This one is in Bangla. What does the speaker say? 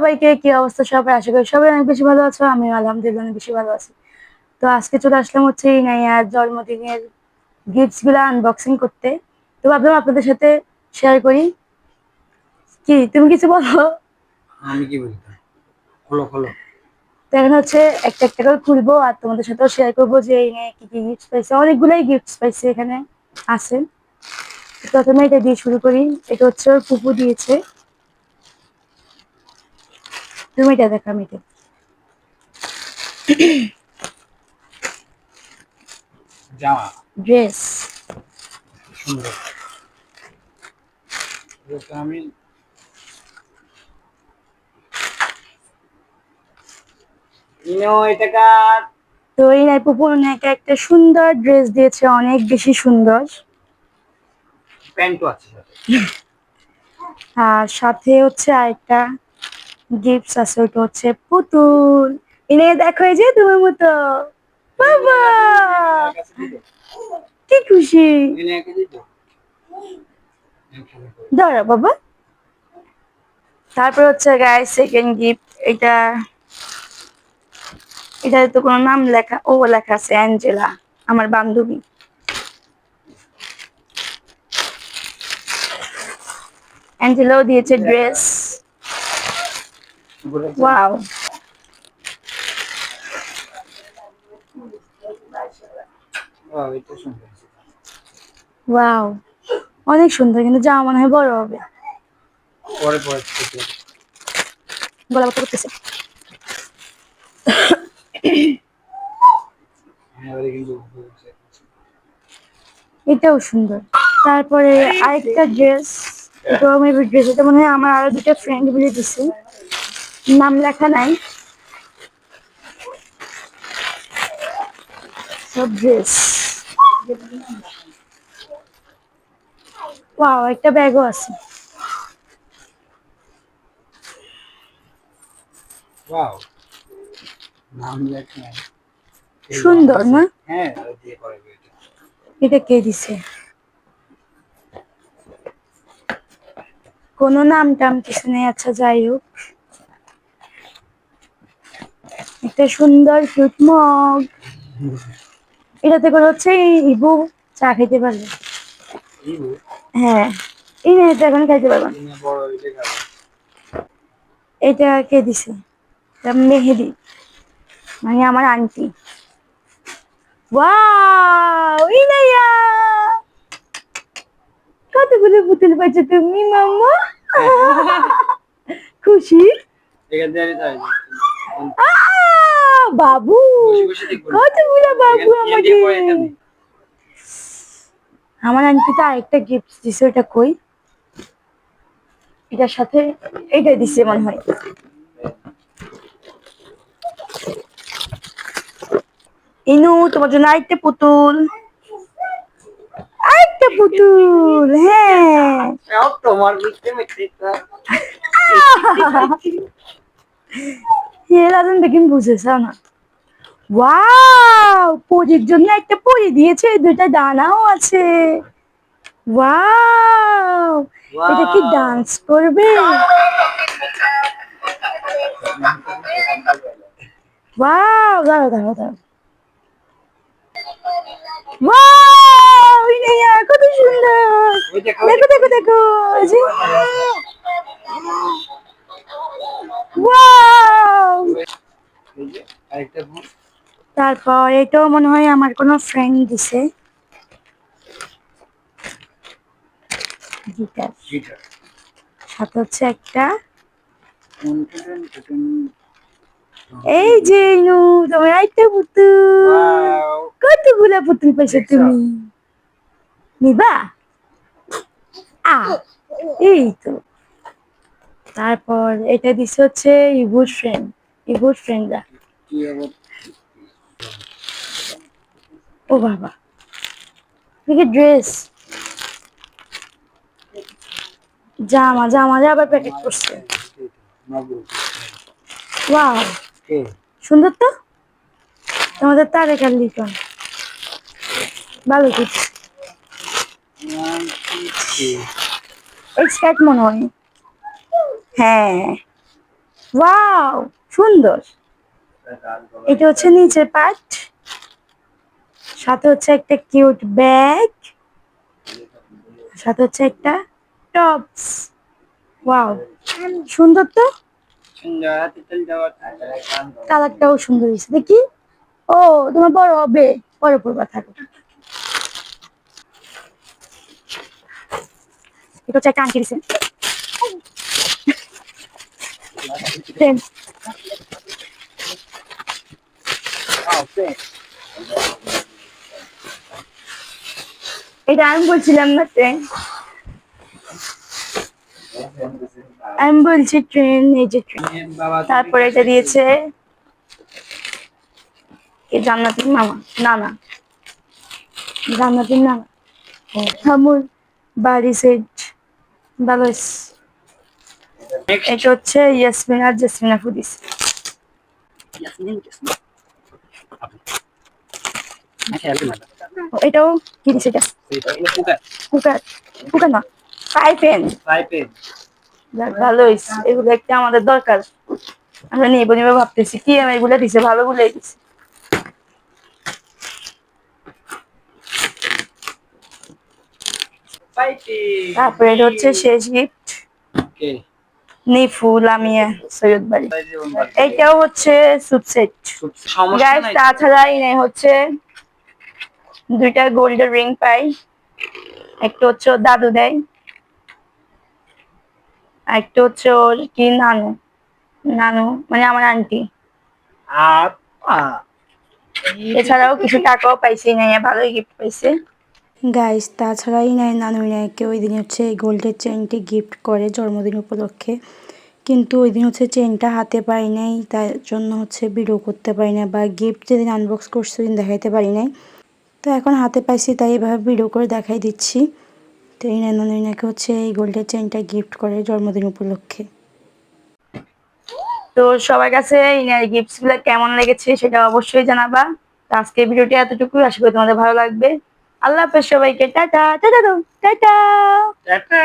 সবাইকে কি অবস্থা সবাই? আশা করি সবাই অনেক বেশি ভালো আছো আমি আলহামদুলিল্লাহ অনেক বেশি ভালো আছি। তো আজকে চলে আসলাম হচ্ছে এই নাইয়ার জন্মদিনের গিফটসগুলো আনবক্সিং করতে। তো ভাবলাম আপনাদের সাথে শেয়ার করি। কি তুমি কিছু বলো? আমি কি বলতাম খোলো খোলো। তো এখন হচ্ছে একটা একটা করে খুলবো আর তোমাদের সাথেও শেয়ার করব যে এই নিয়ে কি কি গিফটস পাইছে। অনেকগুলাই গিফটস পাইছে এখানে আছে। প্রথমে এটা দিয়ে শুরু করি। এটা হচ্ছে ওর পুপু দিয়েছে। তুমি এটা দেখা আমি এটা জামা। ড্রেস সুন্দর। আমি তো এই নাই পুপু ওনাকে একটা সুন্দর ড্রেস দিয়েছে অনেক বেশি সুন্দর। প্যান্টও আছে আর সাথে হচ্ছে আরেকটা গিফটস আছে, ওটা হচ্ছে পুতুল। এনে দেখো এই যে তোমার মতো। বাবা! কি খুশি। ধরো বাবা। তারপর হচ্ছে গায়ে সেকেন্ড গিফট এটা এটা তো কোনো নাম লেখা, ও লেখা আছে অ্যাঞ্জেলা আমার বান্ধবী। অ্যাঞ্জেলাও দিয়েছে ড্রেস ওয়াও ও এটা সুন্দর ওয়াও অনেক সুন্দর কিন্তু জামা মনে হয় বড় হবে। পরে পরে গলা করতেছে। কিন্তু এটাও সুন্দর। তারপরে আরেকটা ড্রেস ড্রেস এটা মনে হয় আমার আরও দুটো ফ্রেন্ড মিলে দিছে নাম লেখা নাই। সব ড্রেস ওয়াও একটা ব্যাগও আছে। ওয়াও নাম লেখা নাই। সুন্দর না? হ্যাঁ এটা কে দিছে? কোনো নাম টাম কিছু নেই আচ্ছা যাই হোক। একটা সুন্দর কিউট মগ এটাতে করে হচ্ছে ইবু চা খেতে পারবে। হ্যাঁ। এই এখন খাইতে পারবেন এটা কে দিছে? মেহেদি। মানে আমার আন্টি। কতগুলো পুতুল পাইছো তুমি মাম্মা? খুশি? এখান থেকে বাবু। কতগুলো বাবু আমাকে আমার আন্টি তো আরেকটা গিফট দিছে ওটা কই? এটার সাথে এইটা দিছে মনে হয়। ইনু তোমার জন্য আরেকটা পুতুল। আরেকটা পুতুল হ্যাঁ। তোমার। হেলাদন দেখিন বুঝেছ না। ওয়াও পরির জন্য একটা পরি দিয়েছে দুইটা ডানাও আছে। ওয়াও এটা কি ডান্স করবে? ওয়াও দাঁড়াও দাঁড়াও দাঁড়াও। ওয়াও ইনাইয়া কত সুন্দর। দেখো, দেখো দেখো ওয়াও আরেকটা। তারপর এটাও মনে হয় আমার কোনো ফ্রেন্ড দিছে গিটার। সাথে হচ্ছে একটা। এই যে নু তোমার একটা পুতুল! কতগুলা পুতুল পাইছো তুমি নিবা আ এই তো তারপর এটা দিছে হচ্ছে ইবুর ফ্রেন্ড ইবুর ফ্রেন্ডরা? ও বাবা। দেখি ড্রেস জামা জামা আবার প্যাকেট করছে। ওয়াও সুন্দর তো? তোমাদের তারেক আর লিটন ভালো কিছু মনে হয়। হ্যাঁ। ওয়াও সুন্দর। এটা হচ্ছে নিচের পার্ট সাথে হচ্ছে একটা কিউট ব্যাগ। সাথে হচ্ছে একটা টপস। ওয়াও। সুন্দর তো? কালারটাও সুন্দর হয়েছে। দেখি। ও, তোমার বড় হবে। পরে পড়বা থাকো। এটা হচ্ছে একটা আংটি দিছে Pen. ওকে এটা আমি বলছিলাম না ট্রেন আমি বলছি ট্রেন এই যে ট্রেন তারপরে এটা দিয়েছে জান্নাতির মামা। না না। জান্নাতির নানা হামুর বাড়ি সেট ভালো এটা হচ্ছে ইয়াসমিন আর জেসমিনা ফুদিস। এটাও কি দিছে এটা কুকার কুকার না ফ্রাই প্যান যাক ভালো হয়েছে। এগুলো একটা আমাদের দরকার। আমরা নেব নেব ভাবতেছি। কি আমি এগুলো দিছে? ভালো গুলোই দিছে। তারপরে হচ্ছে শেষ গিফট নিফু লামিয়া সৈয়দ বাড়ি। এইটাও হচ্ছে গাইস তাছাড়া এনে হচ্ছে দুইটা গোল্ডের রিং পাই। একটা হচ্ছে ওর দাদু দেয়। একটা হচ্ছে ওর কি নানু। নানু মানে আমার আন্টি। এছাড়াও কিছু টাকাও পাইছি নাই ভালোই গিফট পাইছে। গাইস তাছাড়া ইনাই নানু ইনাইকে ওই দিন হচ্ছে এই গোল্ডের চেনটি গিফট করে জন্মদিন উপলক্ষে। কিন্তু ওই দিন হচ্ছে চেনটা হাতে পাই নাই তার জন্য হচ্ছে ভিডিও করতে পারি না বা গিফট যেদিন আনবক্স করছে ওই দিন দেখাইতে পারি নাই। তো এখন হাতে পাইছি তাই এভাবে ভিডিও করে দেখাই দিচ্ছি। তো এই নানু ইনাকে হচ্ছে এই গোল্ডের চেনটা গিফট করে জন্মদিন উপলক্ষে। তো সবার কাছে ইনার গিফটসগুলো কেমন লেগেছে সেটা অবশ্যই জানাবা। তো আজকে ভিডিওটি এতটুকু আশা করি তোমাদের ভালো লাগবে। আল্লাহ হাফেজ সবাইকে টাটা টাটা টাটা। টাটা।